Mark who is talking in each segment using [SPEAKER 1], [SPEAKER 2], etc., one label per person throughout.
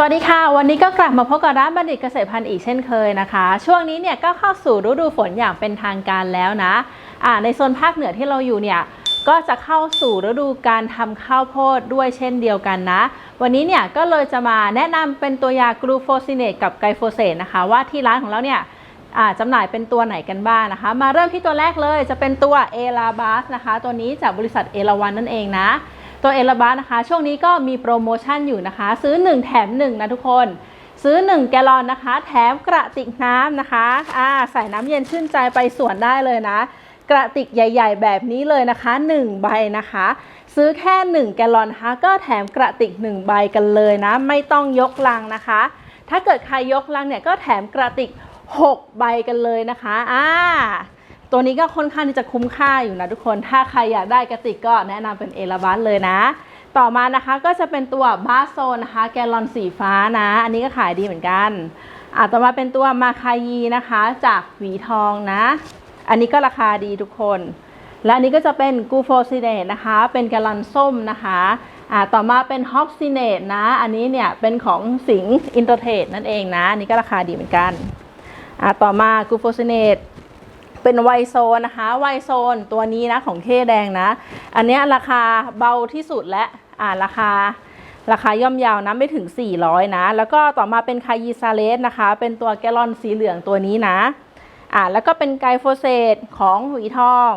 [SPEAKER 1] สวัสดีค่ะ วันนี้ก็กลับมาพบกับร้านบัณฑิตเกษตรพันธุ์อีกเช่นเคยนะคะ ช่วงนี้เนี่ยก็เข้าสู่ฤดูฝนอย่างเป็นทางการแล้วนะอ่าในโซนภาคเหนือที่เราอยู่เนี่ยก็จะเข้าสู่ฤดูการทำข้าวโพดด้วยเช่นเดียวกันนะ วันนี้เนี่ยก็เลยจะมาแนะนำเป็นตัวยากรูโฟซิเนตกับไกโฟเซตนะคะว่าที่ร้านของเราเนี่ยจำหน่ายเป็นตัวไหนกันบ้างนะคะ มาเริ่มที่ตัวแรกเลยจะเป็นตัวเอลาบาสนะคะ ตัวนี้จากบริษัทเอราวันนั่นเองนะ ตัวเอลบาสนะคะ ช่วงนี้ก็มีโปรโมชั่นอยู่นะคะ ซื้อ 1 แถม 1 นะทุกคน ซื้อ 1 แกลลอนนะคะ แถมกระติกน้ำนะคะอ่าใส่น้ำเย็นชื่นใจไปสวนได้เลยนะ กระติกใหญ่ ๆ แบบนี้เลยนะคะ 1 ใบนะคะ ซื้อแค่ 1 แกลลอนนะคะก็แถมกระติก 1 ใบกันเลยนะ ไม่ต้องยกลังนะคะ ถ้าเกิดใครยกลังเนี่ยก็แถมกระติก 6 ใบกันเลยนะคะอ่า ตัวนี้ก็ค่อนข้างที่จะคุ้มค่าอยู่นะทุกคน ถ้าใครอยากได้กระติกก็แนะนำเป็นเอลาบัสเลยนะ ต่อมานะคะก็จะเป็นตัวบาโซนะคะ แกลลอนสีฟ้านะ อันนี้ก็ขายดีเหมือนกันอ่าต่อมาเป็นตัวมาคายีนะคะ จากหวีทองนะ อันนี้ก็ราคาดีทุกคน และอันนี้ก็จะเป็นกูโฟซิเนตนะคะ เป็นแกลลอนส้มนะคะอ่าต่อมาเป็นฮอปซิเนตนะ อันนี้เนี่ยเป็นของสิงอินเตอร์เทรดนั่นเองนะ อันนี้ก็ราคาดีเหมือนกันอ่าต่อมากูโฟซิเนต เป็นไวโซนนะคะไวโซนตัวนี้นะของเคแดงนะ อันเนี้ยราคาเบาที่สุดและอ่าราคาราคาย่อมยาวนะไม่ถึง 400 นะ แล้วก็ต่อมาเป็นคายีซาเลสนะคะ เป็นตัวแกลลอนสีเหลืองตัวนี้นะอ่าแล้วก็เป็นไกโฟเซตของหวีทอง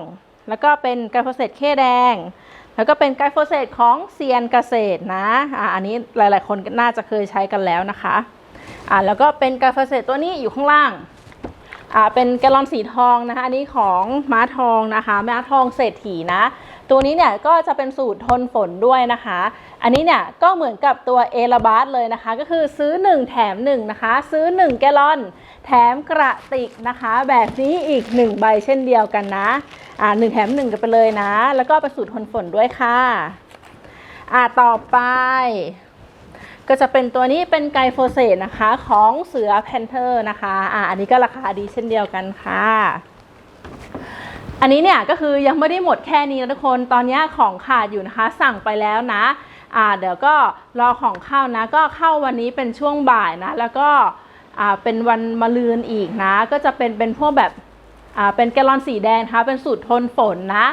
[SPEAKER 1] แล้วก็เป็นไกโฟเซตเคแดง แล้วก็เป็นไกโฟเซตของเซียนเกษตรนะอ่าอันนี้หลายๆ คนน่าจะเคยใช้กันแล้วนะคะอ่าแล้วก็เป็นไกโฟเซตตัวนี้อยู่ข้างล่าง อ่าเป็นแกลลอนสีทองนะคะ อันนี้ของม้าทองนะคะม้าทองเศรษฐีนะ ตัวนี้เนี่ยก็จะเป็นสูตรทนฝนด้วยนะคะ อันนี้เนี่ยก็เหมือนกับตัวเอลาบาสเลยนะคะ ก็คือซื้อ 1 แถม1นะคะ ซื้อ 1 แกลลอน แถมกระติกนะคะ แบบนี้อีก 1 ใบเช่นเดียวกันนะอ่าหนึ่งแถม1กันไปเลยนะ แล้วก็เป็นสูตรทนฝนด้วยค่ะอ่าต่อไป ก็จะเป็นตัวนี้เป็นไกโฟเซตนะคะของเสือแพนเทอร์นะคะอ่าอันนี้ก็ราคาดีเช่นเดียวกันค่ะอันนี้เนี่ยก็คือยังไม่ได้หมดแค่นี้นะทุกคนตอนนี้ของขาดอยู่นะคะ สั่งไปแล้วนะอ่าเดี๋ยวก็รอของเข้านะ ก็เข้าวันนี้เป็นช่วงบ่ายนะ แล้วก็อ่าเป็นวันมะรืนอีกนะ ก็จะเป็นเป็นพวกแบบอ่าเป็นแกลลอนสีแดงนะคะเป็นสูตรทนฝนนะ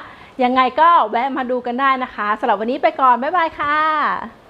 [SPEAKER 1] ยังไงก็แวะมาดูกันได้นะคะสำหรับวันนี้ไปก่อน บ๊ายบายค่ะ